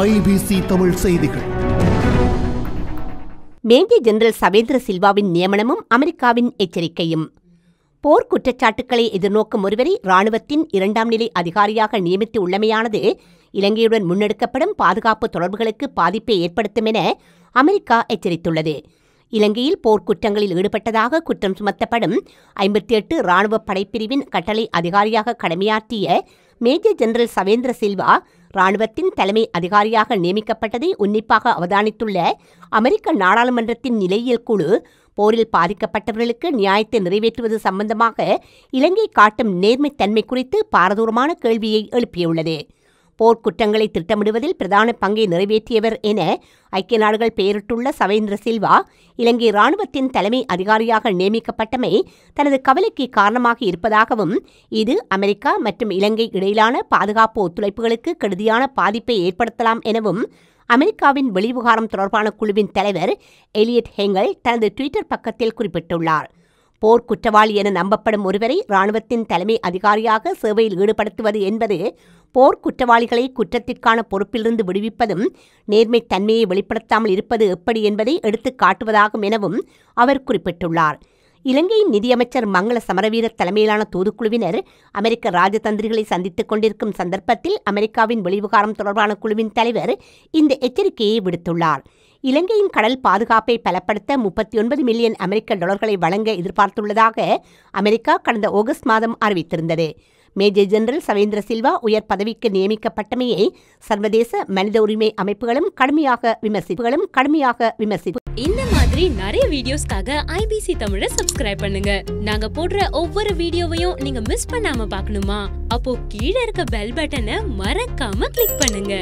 IBC Tamil செய்திகள். Major general Shavendra சில்வாவின் நியமனமும் அமெரிக்காவின் எச்சரிக்கையும். போர் குற்றச்சாட்டுக்களை எதிர்நோக்கும் ஒருவரை ராணுவத்தின் இரண்டாம் நிலை அதிகாரியாக நியமித்து உள்ளமையானது இலங்கையுடன் முன்னெடுக்கப்படும் பாதுகாப்பு தொடர்புகளுக்கு பாதிப்பை ஏற்படுத்தும் என அமெரிக்கா எச்சரித்துள்ளது. இலங்கையில் போர்க்குற்றங்களில் ஈடுபட்டதாக குற்றம் சுமத்தப்படும் ஐம்பத்தி எட்டு ராணுவ படைப்பிரிவின் கட்டளை அதிகாரியாக கடமையாற்றிய மேஜர் ஜெனரல் சவேந்திர சில்வா ராணுவத்தின் தலைமை அதிகாரியாக நியமிக்கப்பட்டதை உன்னிப்பாக அவதானித்துள்ள அமெரிக்க நாடாளுமன்றத்தின் நிலையியல் குழு போரில் பாதிக்கப்பட்டவர்களுக்கு நியாயத்தை நிறைவேற்றுவது சம்பந்தமாக இலங்கை காட்டும் நேர்மைத்தன்மை குறித்து பாரதூரமான கேள்வியை எழுப்பியுள்ளது. போர்க்குற்றங்களை திட்டமிடுவதில் பிரதான பங்கை நிறைவேற்றியவர் என ஐக்கிய நாடுகள் பெயரிட்டுள்ள சவேந்திர சில்வா இலங்கை ராணுவத்தின் தலைமை அதிகாரியாக நியமிக்கப்பட்டமை தனது கவலைக்கு காரணமாக இருப்பதாகவும் இது அமெரிக்கா மற்றும் இலங்கை இடையிலான பாதுகாப்பு ஒத்துழைப்புகளுக்கு கெடுதியான பாதிப்பை ஏற்படுத்தலாம் எனவும் அமெரிக்காவின் வெளிவிவகாரம் தொடர்பான குழுவின் தலைவர் எலியட் ஹெங்கல் தனது ட்விட்டர் பக்கத்தில் குறிப்பிட்டுள்ளார். போர் குற்றவாளி என நம்பப்படும் ஒருவரை ராணுவத்தின் தலைமை அதிகாரியாக சேவையில் ஈடுபடுத்துவது என்பது போர்க்குற்றவாளிகளை குற்றத்திற்கான பொறுப்பிலிருந்து விடுவிப்பதும் நேர்மைத்தன்மையை வெளிப்படுத்தாமல் இருப்பது எப்படி என்பதை எடுத்துக் காட்டுவதாகும் எனவும் அவர் குறிப்பிட்டுள்ளார். இலங்கையின் நிதியமைச்சர் மங்கள சமரவீர தலைமையிலான தூதுக்குழுவினர் அமெரிக்க ராஜதந்திரிகளை சந்தித்துக் கொண்டிருக்கும் சந்தர்ப்பத்தில் அமெரிக்காவின் வெளிவிகாரம் தொடர்பான குழுவின் தலைவர் இந்த எச்சரிக்கையை விடுத்துள்ளார். இலங்கையின் கடல் பாதுகாப்பை பலப்படுத்த முப்பத்தி ஒன்பது மில்லியன் அமெரிக்க டாலர்களை வழங்க எதிர்பார்த்துள்ளதாக அமெரிக்கா கடந்த ஆகஸ்ட் மாதம் அறிவித்திருந்தது. மேஜர் ஜெனரல் சவேந்திர சில்வா உயர் பதவிக்கு நியமிக்கப்பட்டமையை சர்வதேச மனித உரிமை அமைப்புகளும் கடுமையாக விமர்சிப்புகளும் கடுமையாக விமர்சிப்பு இந்த மாதிரி நிறைய வீடியோஸ்க்காக ஐபிசி தமிழ சப்ஸ்கிரைப் பண்ணுங்க. நாங்க போடுற ஒவ்வொரு வீடியோவையும் நீங்க மிஸ் பண்ணாம பார்க்கணுமா? அப்போ கீழே இருக்க பெல் பட்டனை மறக்காம கிளிக் பண்ணுங்க.